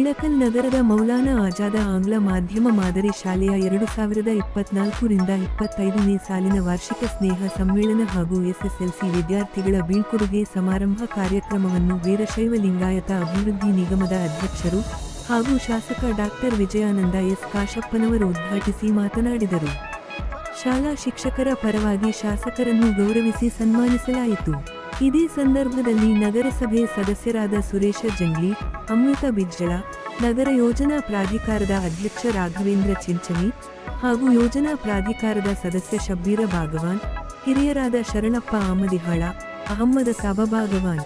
ಇಳಕಲ್ ನಗರದ ಮೌಲಾನಾ ಆಜಾದ ಆಂಗ್ಲ ಮಾಧ್ಯಮ ಮಾದರಿ ಶಾಲೆಯ ಎರಡು ಸಾವಿರದ ಇಪ್ಪತ್ನಾಲ್ಕರಿಂದ ಇಪ್ಪತ್ತೈದನೇ ಸಾಲಿನ ವಾರ್ಷಿಕ ಸ್ನೇಹ ಸಮ್ಮೇಳನ ಹಾಗೂ ಎಸ್ಎಸ್ಎಲ್ಸಿ ವಿದ್ಯಾರ್ಥಿಗಳ ಬೀಳ್ಕೊಡುಗೆ ಸಮಾರಂಭ ಕಾರ್ಯಕ್ರಮವನ್ನು ವೀರಶೈವ ಲಿಂಗಾಯತ ಅಭಿವೃದ್ಧಿ ನಿಗಮದ ಅಧ್ಯಕ್ಷರು ಹಾಗೂ ಶಾಸಕ ಡಾಕ್ಟರ್ ವಿಜಯಾನಂದ ಎಸ್ ಕಾಶಪ್ಪನವರು ಉದ್ಘಾಟಿಸಿ ಮಾತನಾಡಿದರು. ಶಾಲಾ ಶಿಕ್ಷಕರ ಪರವಾಗಿ ಶಾಸಕರನ್ನು ಗೌರವಿಸಿ ಸನ್ಮಾನಿಸಲಾಯಿತು. ಇದೇ ಸಂದರ್ಭದಲ್ಲಿ ನಗರಸಭೆ ಸದಸ್ಯರಾದ ಸುರೇಶ ಜಂಗ್ಲಿ, ಅಮೃತ ಬಿಜ್ಜಳ, ನಗರ ಯೋಜನಾ ಪ್ರಾಧಿಕಾರದ ಅಧ್ಯಕ್ಷ ರಾಘವೇಂದ್ರ ಚಿಂಚಣಿ ಹಾಗೂ ಯೋಜನಾ ಪ್ರಾಧಿಕಾರದ ಸದಸ್ಯ ಶಬ್ಬೀರ ಭಾಗವಾನ್, ಹಿರಿಯರಾದ ಶರಣಪ್ಪ ಆಮದಿಹಾಳ, ಅಹಮ್ಮದ ಸಾಬ ಭಾಗವಾನ್.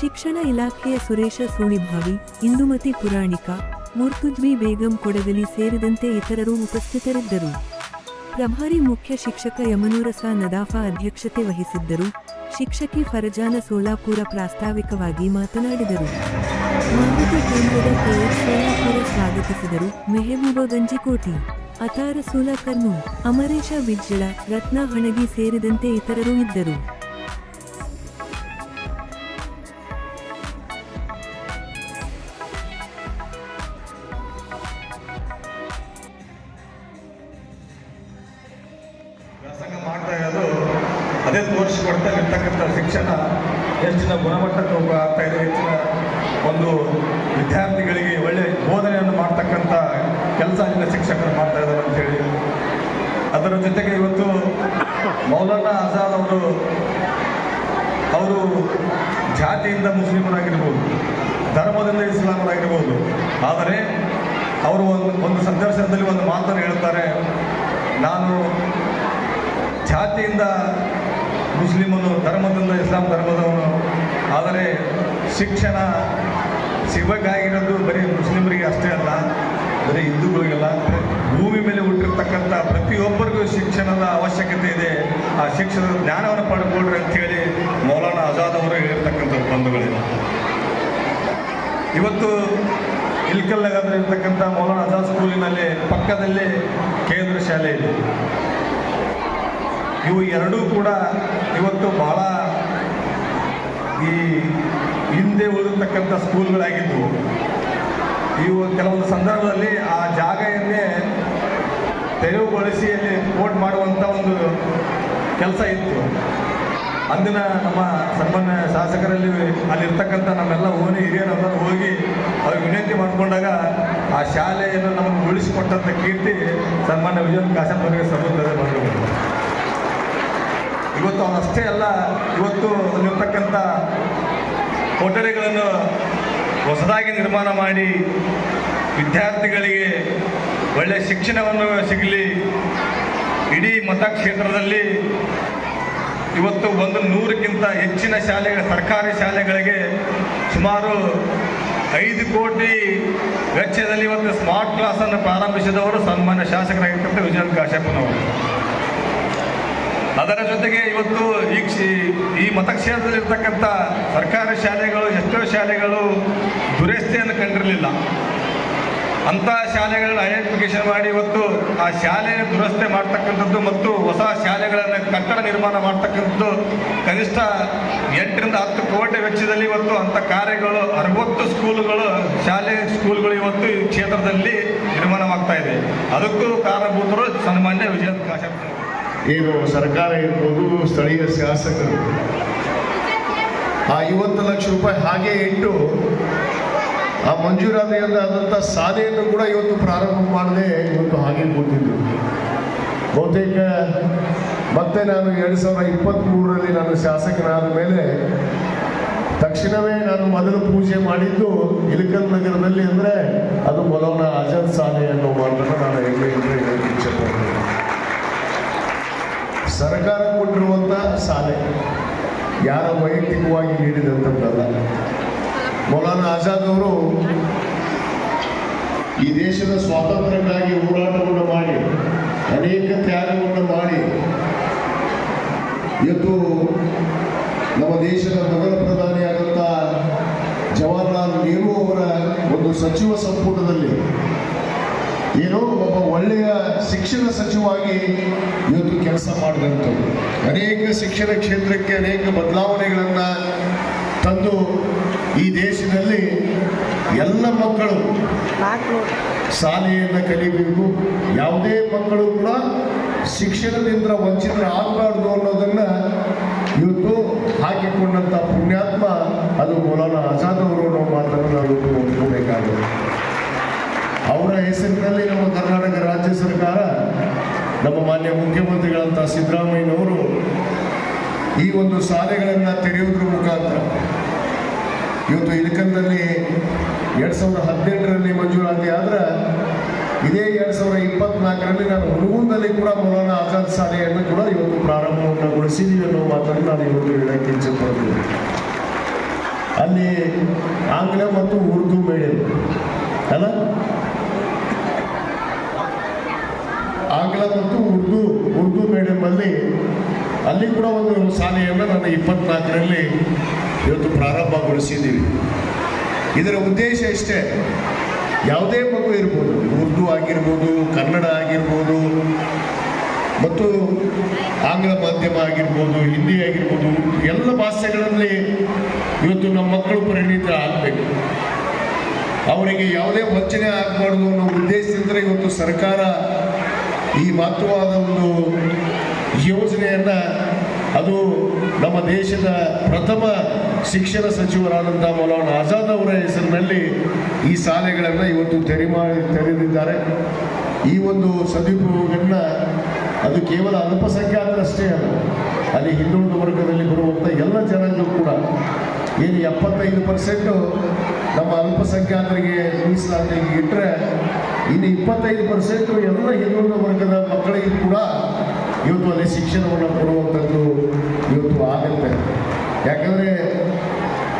ಶಿಕ್ಷಣ ಇಲಾಖೆಯ ಸುರೇಶ ಸೋಣಿಭಾವಿ, ಇಂದುಮತಿ ಪುರಾಣಿಕ ಮುರ್ತುಜ್ವಿ ಬೇಗಂ ಕೊಡಗಲಿ ಸೇರಿದಂತೆ ಇತರರು ಉಪಸ್ಥಿತರಿದ್ದರು. ಪ್ರಭಾರಿ ಮುಖ್ಯ ಶಿಕ್ಷಕ ಯಮನೂರಸ ನದಾಫಾ ಅಧ್ಯಕ್ಷತೆ ವಹಿಸಿದ್ದರು. ಶಿಕ್ಷಕಿ ಫರಜಾನ ಸೋಲಾಪುರ ಪ್ರಾಸ್ತಾವಿಕವಾಗಿ ಮಾತನಾಡಿದರು. ಮಾಹಿತಿ ಕೇಂದ್ರದ ಕೆಎಸ್ ಸೋಲಾಪುರ ಸ್ವಾಗತಿಸಿದರು ಮೆಹಬೂಬ ಗಂಜಿಕೋಟಿ. ಅತಾರ ಸೋಲಾ ಕರ್ನೂಲ್, ಅಮರೇಶ ಬಿಜ್ಜಳ, ರತ್ನ ಹಣಗಿ ಸೇರಿದಂತೆ ಇತರರು ಇದ್ದರು. ಮಾಡ್ತಾ ಇರೋದು ಅದೇ ತೋರಿಸಿಕೊಡ್ತಾ ಶಿಕ್ಷಣ ಹೆಚ್ಚಿನ ಗುಣಮಟ್ಟಕ್ಕೆ ಆಗ್ತಾ ಇದೆ, ಹೆಚ್ಚಿನ ಒಂದು ವಿದ್ಯಾರ್ಥಿಗಳಿಗೆ ಒಳ್ಳೆ ಬೋಧನೆಯನ್ನು ಮಾಡ್ತಕ್ಕಂಥ ಕೆಲಸ ಅಲ್ಲಿನ ಶಿಕ್ಷಕರು ಮಾಡ್ತಾ ಇದ್ದಾರೆ ಅಂತೇಳಿ ಅದರ ಜೊತೆಗೆ ಇವತ್ತು ಮೌಲಾನಾ ಆಜಾದ್ ಅವರು ಅವರು ಜಾತಿಯಿಂದ ಮುಸ್ಲಿಮರಾಗಿರ್ಬೋದು, ಧರ್ಮದಿಂದ ಇಸ್ಲಾಮರಾಗಿರ್ಬೋದು, ಆದರೆ ಅವರು ಒಂದು ಒಂದು ಸಂದರ್ಶನದಲ್ಲಿ ಒಂದು ಮಾತನ್ನು ಹೇಳ್ತಾರೆ, ನಾನು ಜಾತಿಯಿಂದ ಮುಸ್ಲಿಮನು ಧರ್ಮದಿಂದ, ಇಸ್ಲಾಂ ಧರ್ಮದವನು. ಆದರೆ ಶಿಕ್ಷಣ ಸಿಗಬೇಕಾಗಿರೋದು ಬರೀ ಮುಸ್ಲಿಮರಿಗೆ ಅಷ್ಟೇ ಅಲ್ಲ, ಬರೀ ಹಿಂದೂಗಳಿಗೆಲ್ಲ. ಭೂಮಿ ಮೇಲೆ ಹುಟ್ಟಿರ್ತಕ್ಕಂಥ ಪ್ರತಿಯೊಬ್ಬರಿಗೂ ಶಿಕ್ಷಣದ ಅವಶ್ಯಕತೆ ಇದೆ. ಆ ಶಿಕ್ಷಣದ ಜ್ಞಾನವನ್ನು ಪಡ್ಕೊಳ್ರಿ ಅಂತೇಳಿ ಮೌಲಾನಾ ಆಜಾದ್ ಅವರು ಹೇಳಿರ್ತಕ್ಕಂಥ ಬಂಧುಗಳಿದೆ ಇವತ್ತು ಇಲ್ಕಲ್ ನಗರದಲ್ಲಿರ್ತಕ್ಕಂಥ ಮೌಲಾನಾ ಆಜಾದ್ ಸ್ಕೂಲಿನಲ್ಲಿ ಪಕ್ಕದಲ್ಲಿ ಕೇಂದ್ರ ಶಾಲೆ ಇದೆ. ಇವು ಎರಡೂ ಕೂಡ ಇವತ್ತು ಬಹಳ ಈ ಹಿಂದೆ ಓದಿರ್ತಕ್ಕಂಥ ಸ್ಕೂಲ್ಗಳಾಗಿದ್ದವು ಇವು ಕೆಲವೊಂದು ಸಂದರ್ಭದಲ್ಲಿ ಆ ಜಾಗೆಯನ್ನೇ ತೆರವುಗೊಳಿಸಿ ಅಲ್ಲಿ ಕೋಟ್ ಮಾಡುವಂಥ ಒಂದು ಕೆಲಸ ಇತ್ತು. ಅಂದಿನ ನಮ್ಮ ಸನ್ಮಾನ್ಯ ಶಾಸಕರಲ್ಲಿ ಅಲ್ಲಿರ್ತಕ್ಕಂಥ ನಮ್ಮೆಲ್ಲ ಓಣಿ ಹಿರಿಯರೆಲ್ಲರೂ ಹೋಗಿ ಅವ್ರಿಗೆ ವಿನಂತಿ ಮಾಡಿಕೊಂಡಾಗ ಆ ಶಾಲೆಯನ್ನು ನಮಗೆ ಉಳಿಸಿಕೊಟ್ಟಂಥ ಕೀರ್ತಿ ಸನ್ಮಾನ್ಯ ವಿಜಯನ್ ಕಾಶಪ್ಪರಿಗೆ ಸಲ್ಲುತ್ತದೆ ಮಾಡಬೇಕು ಇವತ್ತು ಅವನಷ್ಟೇ ಅಲ್ಲ, ಇವತ್ತು ಅಲ್ಲಿರ್ತಕ್ಕಂಥ ಕೊಠಡಿಗಳನ್ನು ಹೊಸದಾಗಿ ನಿರ್ಮಾಣ ಮಾಡಿ ವಿದ್ಯಾರ್ಥಿಗಳಿಗೆ ಒಳ್ಳೆಯ ಶಿಕ್ಷಣವನ್ನು ಸಿಗಲಿ. ಇಡೀ ಮತಕ್ಷೇತ್ರದಲ್ಲಿ ಇವತ್ತು ಒಂದು ನೂರಕ್ಕಿಂತ ಹೆಚ್ಚಿನ ಶಾಲೆ, ಸರ್ಕಾರಿ ಶಾಲೆಗಳಿಗೆ ಸುಮಾರು ಐದು ಕೋಟಿ ವೆಚ್ಚದಲ್ಲಿ ಇವತ್ತು ಸ್ಮಾರ್ಟ್ ಕ್ಲಾಸನ್ನು ಪ್ರಾರಂಭಿಸಿದವರು ಸನ್ಮಾನ್ಯ ಶಾಸಕರಾಗಿರ್ತಕ್ಕಂಥ ವಿಜಯನ್ ಕಾಶ್ಯಪ್ಪನವರು ಅದರ ಜೊತೆಗೆ ಇವತ್ತು ಈ ಈ ಮತಕ್ಷೇತ್ರದಲ್ಲಿರ್ತಕ್ಕಂಥ ಸರ್ಕಾರಿ ಶಾಲೆಗಳು, ಎಷ್ಟೋ ಶಾಲೆಗಳು ದುರಸ್ತಿಯನ್ನು ಕಂಡಿರಲಿಲ್ಲ. ಅಂಥ ಶಾಲೆಗಳನ್ನ ಐಡೆಂಟಿಫಿಕೇಶನ್ ಮಾಡಿ ಇವತ್ತು ಆ ಶಾಲೆಯ ದುರಸ್ತಿ ಮಾಡ್ತಕ್ಕಂಥದ್ದು ಮತ್ತು ಹೊಸ ಶಾಲೆಗಳನ್ನು ಕಟ್ಟಡ ನಿರ್ಮಾಣ ಮಾಡ್ತಕ್ಕಂಥದ್ದು ಕನಿಷ್ಠ ಎಂಟರಿಂದ ಹತ್ತು ಕೋಟಿ ವೆಚ್ಚದಲ್ಲಿ ಇವತ್ತು ಅಂಥ ಕಾರ್ಯಗಳು, ಅರವತ್ತು ಸ್ಕೂಲುಗಳು, ಶಾಲೆ ಸ್ಕೂಲ್ಗಳು ಇವತ್ತು ಈ ಕ್ಷೇತ್ರದಲ್ಲಿ ನಿರ್ಮಾಣವಾಗ್ತಾ ಇದೆ. ಅದಕ್ಕೂ ಕಾರಣಭೂತರು ಸನ್ಮಾನ್ಯ ವಿಜಯ ಕಾಶಪ್ಪ ಏನು ಸರ್ಕಾರ ಇರ್ಬೋದು, ಸ್ಥಳೀಯ ಶಾಸಕರು. ಆ ಐವತ್ತು ಲಕ್ಷ ರೂಪಾಯಿ ಹಾಗೆ ಇಟ್ಟು ಆ ಮಂಜೂರಾತಿಯಾದಂಥ ಸಾಧೆಯನ್ನು ಕೂಡ ಇವತ್ತು ಪ್ರಾರಂಭ ಮಾಡದೆ ಇವತ್ತು ಹಾಗೆ ಕೂತಿದ್ರು. ಬಹುತೇಕ ಮತ್ತೆ ನಾನು ಎರಡು ಸಾವಿರದ ಇಪ್ಪತ್ತ್ಮೂರರಲ್ಲಿ ನಾನು ಶಾಸಕನಾದ ಮೇಲೆ ತಕ್ಷಣವೇ ನಾನು ಮೊದಲು ಪೂಜೆ ಮಾಡಿದ್ದು ಇಲಕಲ್ ನಗರದಲ್ಲಿ ಅಂದರೆ ಅದು ಮೌಲಾನಾ ಆಜಾದ್ ಸಾಧೆಯನ್ನು ಅನ್ನೋ ಮಾತನ್ನು ನಾನು ಹೆಮ್ಮೆ ಇಚ್ಛೆ ಸರ್ಕಾರ ಕೊಟ್ಟಿರುವಂಥ ಸಾಲೆ ಯಾರ ವೈಯಕ್ತಿಕವಾಗಿ ನೀಡಿದಂಥದ್ದಲ್ಲ ಮೌಲಾನಾ ಆಜಾದ್ ಅವರು ಈ ದೇಶದ ಸ್ವಾತಂತ್ರ್ಯಕ್ಕಾಗಿ ಹೋರಾಟವನ್ನು ಮಾಡಿ, ಅನೇಕ ತ್ಯಾಗವನ್ನು ಮಾಡಿ ಇವತ್ತು ನಮ್ಮ ದೇಶದ ಮೊದಲ ಪ್ರಧಾನಿಯಾದಂಥ ಜವಾಹರ್ಲಾಲ್ ನೆಹರು ಅವರ ಒಂದು ಸಚಿವ ಸಂಪುಟದಲ್ಲಿ ಒಳ್ಳೆಯ ಶಿಕ್ಷಣ ಸಚಿವವಾಗಿ ಇವತ್ತು ಕೆಲಸ ಮಾಡಿದಂಥವ್ರು. ಅನೇಕ ಶಿಕ್ಷಣ ಕ್ಷೇತ್ರಕ್ಕೆ ಅನೇಕ ಬದಲಾವಣೆಗಳನ್ನು ತಂದು ಈ ದೇಶದಲ್ಲಿ ಎಲ್ಲ ಮಕ್ಕಳು ಶಾಲೆಯನ್ನು ಕಲಿಬೇಕು. ಯಾವುದೇ ಮಕ್ಕಳು ಕೂಡ ಶಿಕ್ಷಣದಿಂದ ವಂಚಿತರಾಗಬಾರ್ದು ಅನ್ನೋದನ್ನ ಇವತ್ತು ಹಾಕಿಕೊಂಡಂಥ ಪುಣ್ಯಾತ್ಮ ಅದು ಮೌಲಾನ ಆಜಾದ್ ಅವರು ಅನ್ನೋ ಮಾತನ್ನು ನಾವು ಇವತ್ತು ಅವರ ಹೆಸರಿನಲ್ಲಿ ನಮ್ಮ ಕರ್ನಾಟಕ ಸರ್ಕಾರ, ನಮ್ಮ ಮಾನ್ಯ ಮುಖ್ಯಮಂತ್ರಿಗಳಂತ ಸಿದ್ದರಾಮಯ್ಯನವರು ಈ ಒಂದು ಶಾಲೆಗಳನ್ನು ತೆರೆಯೋದ್ರ ಮುಖಾಂತರ ಇವತ್ತು ಇಲಕಂದಲ್ಲಿ ಎರಡು ಸಾವಿರದ ಹದಿನೆಂಟರಲ್ಲಿ ಮಂಜೂರಾತಿ ಆದ್ರೆ ಇದೇ ಎರಡು ಸಾವಿರದ ಇಪ್ಪತ್ನಾಲ್ಕರಲ್ಲಿ ನಾನು ಹುಡುಗುಂದಲ್ಲಿ ಕೂಡ ಮೌಲಾನ ಆಜಾದ್ ಶಾಲೆಯನ್ನು ಕೂಡ ಇವತ್ತು ಪ್ರಾರಂಭವನ್ನು ಗೊಳಿಸಿದ್ದೀವಿ ಅನ್ನೋ ಮಾತನ್ನು ನಾನು ಇವತ್ತು ಹೇಳಕ್ಕೆ ಇಚ್ಛೆಪಡ್ತೀನಿ ಅಲ್ಲಿ ಆಂಗ್ಲ ಮತ್ತು ಉರ್ದು ಮೀಡಿಯಂ ಅಲ್ಲ? ಆಂಗ್ಲ ಮತ್ತು ಉರ್ದು ಉರ್ದು ಮೀಡಿಯಂ ಅಲ್ಲಿ ಅಲ್ಲಿ ಕೂಡ ಒಂದು ಶಾಲೆಯನ್ನು ನಾನು ಇಪ್ಪತ್ನಾಲ್ಕರಲ್ಲಿ ಇವತ್ತು ಪ್ರಾರಂಭಗೊಳಿಸಿದ್ದೀವಿ. ಇದರ ಉದ್ದೇಶ ಇಷ್ಟೇ. ಯಾವುದೇ ಮಗು ಇರ್ಬೋದು, ಉರ್ದು ಆಗಿರ್ಬೋದು, ಕನ್ನಡ ಆಗಿರ್ಬೋದು, ಮತ್ತು ಆಂಗ್ಲ ಮಾಧ್ಯಮ ಆಗಿರ್ಬೋದು, ಹಿಂದಿ ಆಗಿರ್ಬೋದು, ಎಲ್ಲ ಭಾಷೆಗಳಲ್ಲಿ ಇವತ್ತು ನಮ್ಮ ಮಕ್ಕಳು ಪರಿಣಿತ ಆಗಬೇಕು. ಅವರಿಗೆ ಯಾವುದೇ ವಂಚನೆ ಆಗಬಾರ್ದು ಅನ್ನೋ ಉದ್ದೇಶದಿಂದ ಇವತ್ತು ಸರ್ಕಾರ ಈ ಮಹತ್ವವಾದ ಒಂದು ಯೋಜನೆಯನ್ನ ಅದು ನಮ್ಮ ದೇಶದ ಪ್ರಥಮ ಶಿಕ್ಷಣ ಸಚಿವರಾದಂಥ ಮೌಲಾನ ಆಜಾದ್ ಅವರ ಹೆಸರಿನಲ್ಲಿ ಈ ಶಾಲೆಗಳನ್ನು ಇವತ್ತು ತೆರೆ ಮಾಡಿ ತೆರೆದಿದ್ದಾರೆ. ಈ ಒಂದು ಸದುಪಯೋಗವನ್ನು ಅದು ಕೇವಲ ಅಲ್ಪಸಂಖ್ಯಾತರಷ್ಟೇ ಅಲ್ಲ, ಅಲ್ಲಿ ಹಿಂದುಳಿದ ವರ್ಗದಲ್ಲಿ ಬರುವಂಥ ಎಲ್ಲ ಜನರಿಗೂ ಕೂಡ, ಏನು ಎಪ್ಪತ್ತೈದು ಪರ್ಸೆಂಟು ನಮ್ಮ ಅಲ್ಪಸಂಖ್ಯಾತರಿಗೆ ಮೀಸಲಾತಿಗೆ ಇಟ್ಟರೆ ಇನ್ನು ಇಪ್ಪತ್ತೈದು ಪರ್ಸೆಂಟು ಎಲ್ಲ ಹಿಂದುಳಿದ ವರ್ಗದ ಮಕ್ಕಳಿಗೆ ಕೂಡ ಇವತ್ತು ಅಲ್ಲಿ ಶಿಕ್ಷಣವನ್ನು ಕೊಡುವಂಥದ್ದು ಇವತ್ತು ಆಗುತ್ತೆ. ಯಾಕಂದರೆ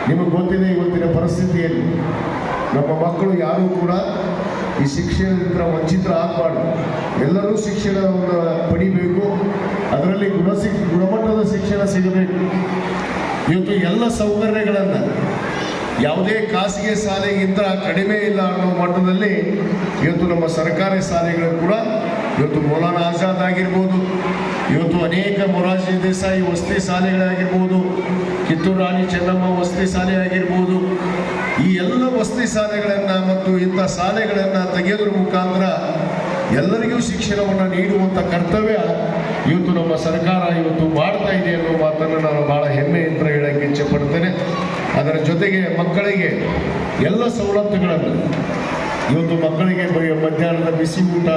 ನಿಮಗೆ ಗೊತ್ತಿದೆ ಇವತ್ತಿನ ಪರಿಸ್ಥಿತಿಯಲ್ಲಿ ನಮ್ಮ ಮಕ್ಕಳು ಯಾರೂ ಕೂಡ ಈ ಶಿಕ್ಷಣದಿಂದ ವಂಚಿತರಾಗಬಾರ್ದು ಎಲ್ಲರೂ ಶಿಕ್ಷಣವನ್ನು ಪಡಿಬೇಕು. ಅದರಲ್ಲಿ ಗುಣ ಗುಣಮಟ್ಟದ ಶಿಕ್ಷಣ ಸಿಗಬೇಕು. ಇವತ್ತು ಎಲ್ಲ ಸೌಕರ್ಯಗಳನ್ನು ಯಾವುದೇ ಖಾಸಗಿ ಶಾಲೆಗಿಂತ ಕಡಿಮೆ ಇಲ್ಲ ಅನ್ನೋ ಮಟ್ಟದಲ್ಲಿ ಇವತ್ತು ನಮ್ಮ ಸರ್ಕಾರಿ ಶಾಲೆಗಳು ಕೂಡ ಇವತ್ತು ಮೌಲಾನ ಆಜಾದ್ ಆಗಿರ್ಬೋದು, ಇವತ್ತು ಅನೇಕ ಮೊರಾರ್ಜಿ ದೇಸಾಯಿ ವಸತಿ ಶಾಲೆಗಳಾಗಿರ್ಬೋದು, ಕಿತ್ತೂರು ರಾಣಿ ಚೆನ್ನಮ್ಮ ವಸತಿ ಶಾಲೆ ಆಗಿರ್ಬೋದು, ಈ ಎಲ್ಲ ವಸತಿ ಶಾಲೆಗಳನ್ನು ಮತ್ತು ಇಂಥ ಶಾಲೆಗಳನ್ನು ತೆಗೆಯೋದ್ರ ಮುಖಾಂತರ ಎಲ್ಲರಿಗೂ ಶಿಕ್ಷಣವನ್ನು ನೀಡುವಂಥ ಕರ್ತವ್ಯ ಇವತ್ತು ನಮ್ಮ ಸರ್ಕಾರ ಇವತ್ತು ಮಾಡ್ತಾ ಇದೆ ಅನ್ನೋ ಮಾತನ್ನು ನಾನು ಭಾಳ ಹೆಮ್ಮೆಯಿಂದ ಹೇಳಕ್ಕೆ ಇಚ್ಛೆ ಪಡ್ತೇನೆ. ಅದರ ಜೊತೆಗೆ ಮಕ್ಕಳಿಗೆ ಎಲ್ಲ ಸವಲತ್ತುಗಳನ್ನು. ಇವತ್ತು ಮಕ್ಕಳಿಗೆ ಮಧ್ಯಾಹ್ನದ ಬಿಸಿ ಊಟ,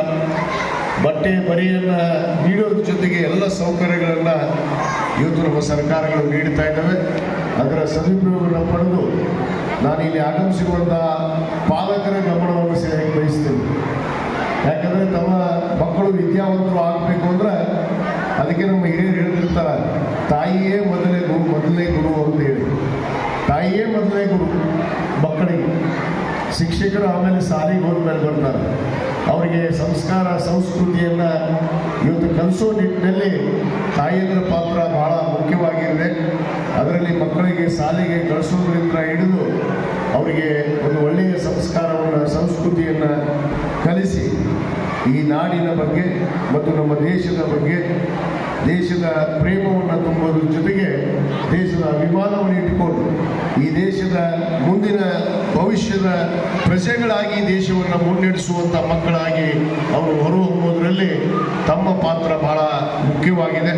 ಬಟ್ಟೆ ಬರಿಯನ್ನು ನೀಡೋದ್ರ ಜೊತೆಗೆ ಎಲ್ಲ ಸೌಕರ್ಯಗಳನ್ನು ಇವತ್ತು ನಮ್ಮ ಸರ್ಕಾರಗಳು ನೀಡ್ತಾ ಇದ್ದಾವೆ. ಅದರ ಸದುಪಯೋಗವನ್ನು ಪಡೆದು ನಾನು ಇಲ್ಲಿ ಆಗಮಿಸಿರುವಂಥ ಪಾಲಕರ ಗಮನವನ್ನು ಸೇರಿ ಬಯಸ್ತೇನೆ. ಯಾಕಂದರೆ ತಮ್ಮ ಮಕ್ಕಳು ವಿದ್ಯಾವಂತರು ಆಗಬೇಕು ಅಂದ್ರೆ ಅದಕ್ಕೆ ನಮ್ಮ ಹಿರಿಯರು ಹೇಳ್ತಿರ್ತಾರೆ, ತಾಯಿಯೇ ಮೊದಲೇ ಗುರು ಮೊದಲನೇ ಗುರು ಅಂತ ಹೇಳಿ. ತಾಯಿಯೇ ಮೊದಲನೇ ಗುರು ಮಕ್ಕಳಿಗೆ. ಶಿಕ್ಷಕರು ಆಮೇಲೆ ಶಾಲೆಗೆ ಹೋದ್ಮೇಲೆ ಬರ್ತಾರೆ. ಅವರಿಗೆ ಸಂಸ್ಕಾರ, ಸಂಸ್ಕೃತಿಯನ್ನು ಇವತ್ತು ಕಲಿಸೋ ನಿಟ್ಟಿನಲ್ಲಿ ತಾಯಿಯರ ಪಾತ್ರ ಬಹಳ ಮುಖ್ಯವಾಗಿದೆ ಅದರಲ್ಲಿ ಮಕ್ಕಳಿಗೆ ಶಾಲೆಗೆ ಕಳಿಸೋದ್ರಿಂದ ಹಿಡಿದು ಅವರಿಗೆ ಒಂದು ಒಳ್ಳೆಯ ಸಂಸ್ಕಾರವನ್ನು, ಸಂಸ್ಕೃತಿಯನ್ನು ಕಲಿಸಿ ಈ ನಾಡಿನ ಬಗ್ಗೆ ಮತ್ತು ನಮ್ಮ ದೇಶದ ಬಗ್ಗೆ, ದೇಶದ ಪ್ರೇಮವನ್ನು ತುಂಬೋದ್ರ ಜೊತೆಗೆ ದೇಶದ ಅಭಿಮಾನವನ್ನು ಇಟ್ಟುಕೊಂಡು, ಈ ದೇಶದ ಮುಂದಿನ ಭವಿಷ್ಯದ ಪ್ರಜೆಗಳಾಗಿ ದೇಶವನ್ನು ಮುನ್ನಡೆಸುವಂಥ ಮಕ್ಕಳಾಗಿ ಅವರು ಹೊರಹೊಮ್ಮುವುದರಲ್ಲಿ ತಮ್ಮ ಪಾತ್ರ ಬಹಳ ಮುಖ್ಯವಾಗಿದೆ.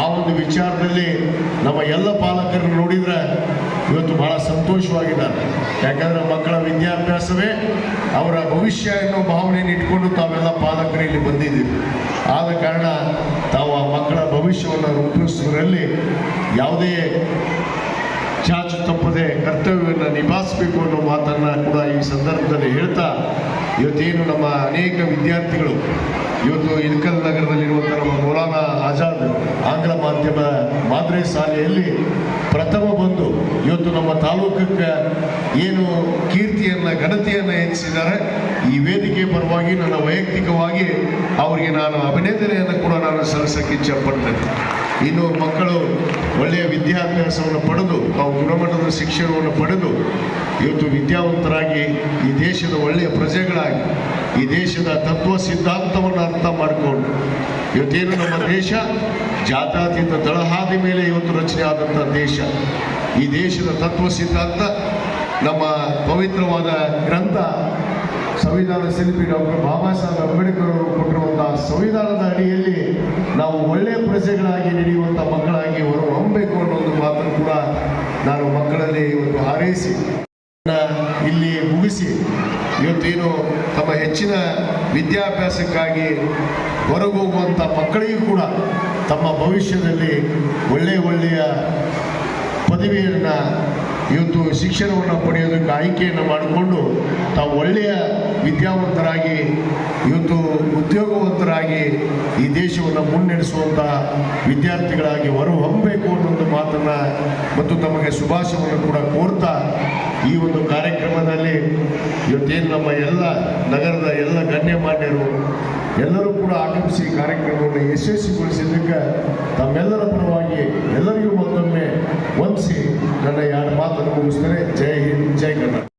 ಆ ಒಂದು ವಿಚಾರದಲ್ಲಿ ನಮ್ಮ ಎಲ್ಲ ಪಾಲಕರನ್ನು ನೋಡಿದರೆ ಇವತ್ತು ಬಹಳ ಸಂತೋಷವಾಗಿದ್ದಾರೆ. ಯಾಕಂದರೆ ಮಕ್ಕಳ ವಿದ್ಯಾಭ್ಯಾಸವೇ ಅವರ ಭವಿಷ್ಯ ಎನ್ನುವ ಭಾವನೆಯನ್ನು ಇಟ್ಕೊಂಡು ತಾವೆಲ್ಲ ಪಾಲಕರಲ್ಲಿ ಬಂದಿದ್ದೀವಿ ಆದ ಕಾರಣ ತಾವು ಆ ಮಕ್ಕಳ ಭವಿಷ್ಯವನ್ನು ರೂಪಿಸುವುದರಲ್ಲಿ ಯಾವುದೇ ಚಾಚು ತಪ್ಪದೆ ಕರ್ತವ್ಯವನ್ನು ನಿಭಾಯಿಸಬೇಕು ಅನ್ನೋ ಮಾತನ್ನು ಕೂಡ ಈ ಸಂದರ್ಭದಲ್ಲಿ ಹೇಳ್ತಾ, ಇವತ್ತೇನು ನಮ್ಮ ಅನೇಕ ವಿದ್ಯಾರ್ಥಿಗಳು ಇವತ್ತು ಇಲ್ಕಲ್ ನಗರದಲ್ಲಿರುವಂಥ ನಮ್ಮ ಮೌಲಾನಾ ಆಜಾದ್ ಆಂಗ್ಲ ಮಾಧ್ಯಮ ಮಾದರಿ ಶಾಲೆಯಲ್ಲಿ ಪ್ರಥಮ ಬಂದು ಇವತ್ತು ನಮ್ಮ ತಾಲೂಕಕ್ಕೆ ಏನು ಕೀರ್ತಿಯನ್ನು, ಘನತೆಯನ್ನು ಹೆಚ್ಚಿಸಿದ್ದಾರೆ. ಈ ವೇದಿಕೆ ಪರವಾಗಿ ನನ್ನ ವೈಯಕ್ತಿಕವಾಗಿ ಅವರಿಗೆ ನಾನು ಅಭಿನಂದನೆಯನ್ನು ಕೂಡ ನಾನು ಸಲ್ಲಿಸಕ್ಕೆ ಇಚ್ಛಪಡ್ತೇನೆ ಇನ್ನು ಮಕ್ಕಳು ಒಳ್ಳೆಯ ವಿದ್ಯಾಭ್ಯಾಸವನ್ನು ಪಡೆದು, ತಾವು ಗುಣಮಟ್ಟದ ಶಿಕ್ಷಣವನ್ನು ಪಡೆದು, ಇವತ್ತು ವಿದ್ಯಾವಂತರಾಗಿ ಈ ದೇಶದ ಒಳ್ಳೆಯ ಪ್ರಜೆಗಳಾಗಿ, ಈ ದೇಶದ ತತ್ವ ಸಿದ್ಧಾಂತವನ್ನು ಅರ್ಥ ಮಾಡಿಕೊಂಡು, ಇವತ್ತೇನು ನಮ್ಮ ದೇಶ? ಜಾತ್ಯತೀತ ದಳಹಾದಿ ಮೇಲೆ ಇವತ್ತು ರಚನೆ ಆದಂಥ ದೇಶ. ಈ ದೇಶದ ತತ್ವ ಸಿದ್ಧಾಂತ, ನಮ್ಮ ಪವಿತ್ರವಾದ ಗ್ರಂಥ, ಸಂವಿಧಾನ ಶಿಲ್ಪಿ ಡಾಕ್ಟರ್ ಬಾಬಾ ಸಾಹೇಬ್ ಅಂಬೇಡ್ಕರ್ ಅವರು ಕೊಟ್ಟಿರುವಂತಹ ಸಂವಿಧಾನದ ಅಡಿಯಲ್ಲಿ ನಾವು ಒಳ್ಳೆಯ ಪ್ರಜೆಗಳಾಗಿ ನಡೆಯುವಂಥ ಮಕ್ಕಳಾಗಿ ಹೊರ ಹೊಮ್ಮಬೇಕು ಅನ್ನೋ ಒಂದು ಮಾತನ್ನು ಕೂಡ ನಾನು ಮಕ್ಕಳಲ್ಲಿ ಇವತ್ತು ಹಾರೈಸಿ. ಇಲ್ಲಿ ಮುಗಿಸಿ. ಇವತ್ತೇನು ತಮ್ಮ ಹೆಚ್ಚಿನ ವಿದ್ಯಾಭ್ಯಾಸಕ್ಕಾಗಿ ಹೊರಗೋಗುವಂಥ ಮಕ್ಕಳಿಗೂ ಕೂಡ ತಮ್ಮ ಭವಿಷ್ಯದಲ್ಲಿ ಒಳ್ಳೆಯ ಒಳ್ಳೆಯ ಪದವಿಯನ್ನು ಇವತ್ತು ಶಿಕ್ಷಣವನ್ನು ಪಡೆಯೋದಕ್ಕೆ ಆಯ್ಕೆಯನ್ನು ಮಾಡಿಕೊಂಡು ತಾವು ಒಳ್ಳೆಯ ವಿದ್ಯಾವಂತರಾಗಿ, ಇವತ್ತು ಉದ್ಯೋಗವಂತರಾಗಿ ಈ ದೇಶವನ್ನು ಮುನ್ನಡೆಸುವಂಥ ವಿದ್ಯಾರ್ಥಿಗಳಾಗಿ ಹೊರಹೊಮ್ಮಬೇಕು ಅನ್ನೋದು ಮಾತನ್ನು ಮತ್ತು ತಮಗೆ ಶುಭಾಶಯವನ್ನು ಕೂಡ ಕೋರ್ತಾ ಈ ಒಂದು ಕಾರ್ಯಕ್ರಮದಲ್ಲಿ ಇವತ್ತೇನು ನಮ್ಮ ಎಲ್ಲ ನಗರದ ಎಲ್ಲ ಗಣ್ಯಮಾನ್ಯರು ಎಲ್ಲರೂ ಕೂಡ ಆಗಮಿಸಿ ಕಾರ್ಯಕ್ರಮವನ್ನು ಯಶಸ್ವಿಗೊಳಿಸಿದ್ದಕ್ಕೆ ತಮ್ಮೆಲ್ಲರ ಪರವಾಗಿ ಎಲ್ಲರಿಗೂ ಮತ್ತೊಮ್ಮೆ ವಂದಿಸಿ ನನ್ನ ಎರಡು ಮಾತನ್ನು ತಲುಪಿಸ್ತಾರೆ ಜೈ ಹಿಂದ್ ಜೈ ಕರ್ನಾಟಕ